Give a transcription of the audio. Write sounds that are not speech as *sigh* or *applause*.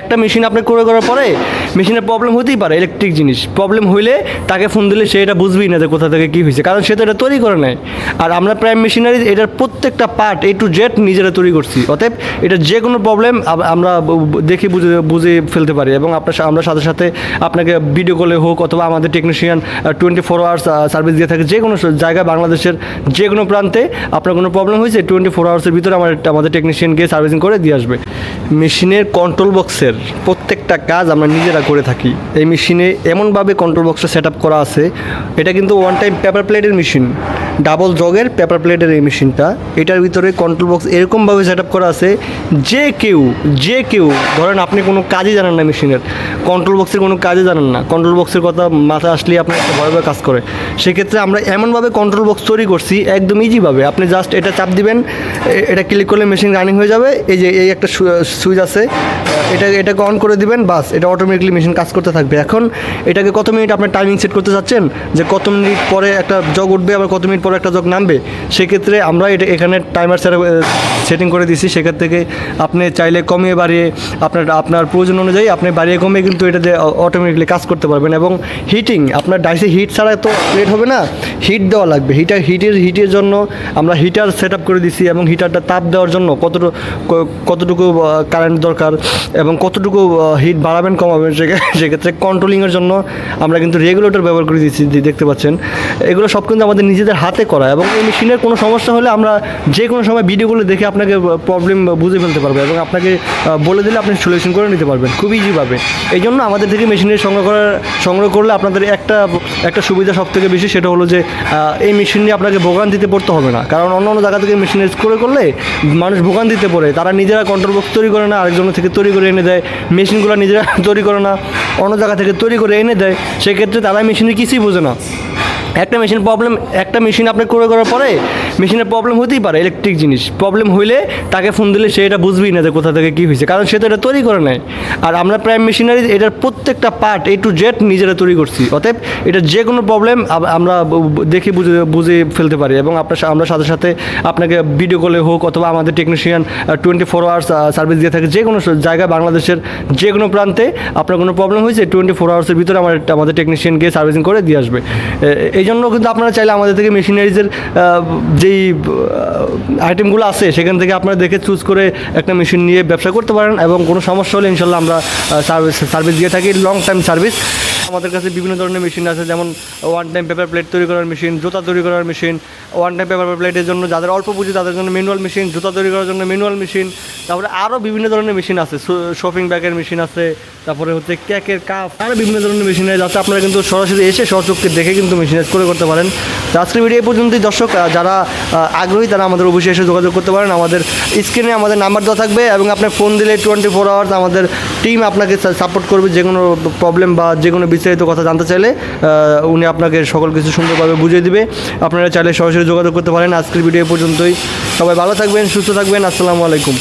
একটা মেশিন আপনি করে করার পরে মেশিনের প্রবলেম হতেই পারে ইলেকট্রিক জিনিস। প্রবলেম হইলে তাকে ফোন দিলে সে এটা বুঝবেই না যে কোথা থেকে কী হয়েছে, কারণ সে তো এটা তৈরি করে নেয় আর আমরা প্রাইম মেশিনারি এটার প্রত্যেকটা পার্ট এ টু জেড নিজেরা তৈরি করছি, অতএব এটা যে কোনো প্রবলেম আমরা দেখে বুঝে বুঝে ফেলতে পারি এবং আপনার আমরা সাথে সাথে আপনাকে ভিডিও কলে হোক অথবা আমাদের technician twenty four hours service দিয়ে থাকে যে কোনো জায়গায় বাংলাদেশের যে কোনো প্রান্তে আপনার কোনো প্রবলেম হয়েছে টোয়েন্টি ফোর আওয়ার্সের ভিতরে আমার আমাদের টেকনিশিয়ান গিয়ে সার্ভিসিং করে দিয়ে আসবে। মেশিনের কন্ট্রোল বক্সের প্রত্যেকটা কাজ আমরা নিজেরা করে থাকি। এই মেশিনে এমনভাবে কন্ট্রোল বক্সটা সেট করা আছে, এটা কিন্তু ওয়ান টাইম পেপার প্লেটের মেশিন ডাবল জগের পেপার প্লেটের এই মেশিনটা এটার ভিতরে কন্ট্রোল বক্স এরকমভাবে সেট আপ করা আছে, যে কেউ যে কেউ, ধরেন আপনি কোনো কাজই জানেন না মেশিনের কন্ট্রোল বক্সের কোনো কাজই জানেন না। কন্ট্রোল বক্সের কথা মাথায় আসলে আপনার একটা ভয় ভয় কাজ করে। সেক্ষেত্রে আমরা এমনভাবে কন্ট্রোল বক্স তৈরি করছি একদম ইজিভাবে আপনি জাস্ট এটা চাপ দিবেন এটা ক্লিক করলে মেশিন রানিং হয়ে যাবে। এই যে, এই একটা সুইচ আছে এটা, এটাকে অন করে দিবেন, বাস, এটা অটোমেটিকলি মেশিন কাজ করতে থাকবে। এখন এটাকে কত মিনিট আপনার টাইমিং সেট করতে চাচ্ছেন? যে কত মিনিট পরে একটা জগ উঠবে, আবার কত মিনিট পরে একটা জগ নামবে? সেক্ষেত্রে আমরা এটা এখানে টাইমার সেটিং করে দিছি সেক্ষেত্রে থেকে আপনি চাইলে কমিয়ে বাড়িয়ে আপনার আপনার প্রয়োজন অনুযায়ী আপনি বাড়িয়ে কমিয়ে কিন্তু এটা দিয়ে অটোমেটিকলি কাজ করতে পারবেন। এবং হিটিং আপনার ডাইসে হিট ছাড়া তো রেট হবে না। হিট দেওয়া লাগবে। হিটার হিটের হিটের জন্য আমরা হিটার সেট করে দিছি এবং হিটারটা তাপ দেওয়ার জন্য কতটুকু কতটুকু কারেন্ট দরকার এবং কতটুকু হিট বাড়াবেন, কমাবেন সেক্ষে- *laughs* সেক্ষেত্রে কন্ট্রোলিংয়ের জন্য আমরা কিন্তু রেগুলেটর ব্যবহার করে দিচ্ছি দেখতে পাচ্ছেন। এগুলো সব কিন্তু আমাদের নিজেদের হাতে করা এবং এই মেশিনের কোনো সমস্যা হলে আমরা যে কোনো সময় ভিডিওগুলো দেখে আপনাকে প্রবলেম বুঝে ফেলতে পারব এবং আপনাকে বলে দিলে আপনি সলিউশন করে নিতে পারবেন খুব ইজিভাবে এই জন্য আমাদের থেকে মেশিনের সংগ্রহ করার, সংগ্রহ করলে আপনাদের একটা একটা সুবিধা সব থেকে বেশি সেটা হলো যে এই মেশিন নিয়ে আপনাকে ভোগান্তিতে পড়তে হবে না। কারণ অন্য অন্য জায়গা থেকে মেশিনের করে করলে মানুষ ভোগান্তিতে পড়ে, তারা নিজেরা কন্ট্রোল বক্স তৈরি করে না, আরেকজনের থেকে তৈরি করে এনে দেয়, মেশিনগুলো নিজেরা *laughs* তৈরি করে না, অন্য জায়গা থেকে তৈরি করে এনে দেয়, সেক্ষেত্রে তারা মেশিনের কিছুই বোঝে না। একটা মেশিন প্রবলেম একটা মেশিন আপনি করে করার পরে মেশিনের প্রবলেম হতেই পারে ইলেকট্রিক জিনিস। প্রবলেম হইলে তাকে ফোন দিলে সে এটা বুঝবেই না যে কোথা থেকে কী হয়েছে, কারণ সে তো এটা তৈরি করে নেয় আর আমরা প্রাইম মেশিনারি এটার প্রত্যেকটা পার্ট এ টু জেড নিজেরা তৈরি করছি। অতএব এটা যে কোনো প্রবলেম আমরা দেখে বুঝে বুঝে ফেলতে পারি এবং আপনার আমরা সাথে সাথে আপনাকে ভিডিও কলে হোক অথবা আমাদের technician twenty four hours service দিয়ে থাকে যে কোনো জায়গায় বাংলাদেশের যে কোনো প্রান্তে আপনার কোনো প্রবলেম হয়েছে টোয়েন্টি ফোর আওয়ার্সের ভিতরে আমার আমাদের টেকনিশিয়ান গিয়ে সার্ভিসিং করে দিয়ে আসবে। এই জন্য কিন্তু আপনারা চাইলে আমাদের থেকে মেশিনারিজের যেই আইটেমগুলো আছে, সেখান থেকে আপনারা দেখে চুজ করে একটা মেশিন নিয়ে ব্যবসা করতে পারেন এবং কোনো সমস্যা হলে ইনশাল্লাহ আমরা সার্ভিস সার্ভিস দিয়ে থাকি লং টাইম সার্ভিস আমাদের কাছে বিভিন্ন ধরনের মেশিন আছে, যেমন ওয়ান টাইম পেপার প্লেট তৈরি করার মেশিন জুতা তৈরি করার মেশিন ওয়ান টাইম পেপার প্লেটের জন্য যাদের অল্প পুঁজি তাদের জন্য ম্যানুয়াল মেশিন জুতা তৈরি করার জন্য ম্যানুয়াল মেশিন তারপরে আরও বিভিন্ন ধরনের মেশিন আছে শপিং ব্যাগের মেশিন আছে, তারপরে হচ্ছে ক্যাকের কাপ আরও বিভিন্ন ধরনের মেশিন আছে, আপনারা কিন্তু সরাসরি এসে সচক্ষে দেখে কিন্তু মেশিনাইজ করে করতে পারেন। তো আজকের ভিডিও পর্যন্তই। দর্শক যারা আগ্রহী, তারা আমাদের অবশ্যই এসে যোগাযোগ করতে পারেন। আমাদের স্ক্রিনে আমাদের নাম্বার দেওয়া থাকবে এবং আপনার ফোন দিলে টোয়েন্টি ফোর আওয়ার্স আমাদের টিম আপনাকে সাপোর্ট করবে যে কোনো প্রবলেম বা যে কোনো বিস্তারিত কথা জানতে চাইলে উনি আপনাকে সকল কিছু সুন্দরভাবে বুঝিয়ে দিবে। আপনারা চাইলে সরাসরি যোগাযোগ করতে পারেন। আজকের ভিডিও পর্যন্তই। সবাই ভালো থাকবেন, সুস্থ থাকবেন। আসসালামু আলাইকুম।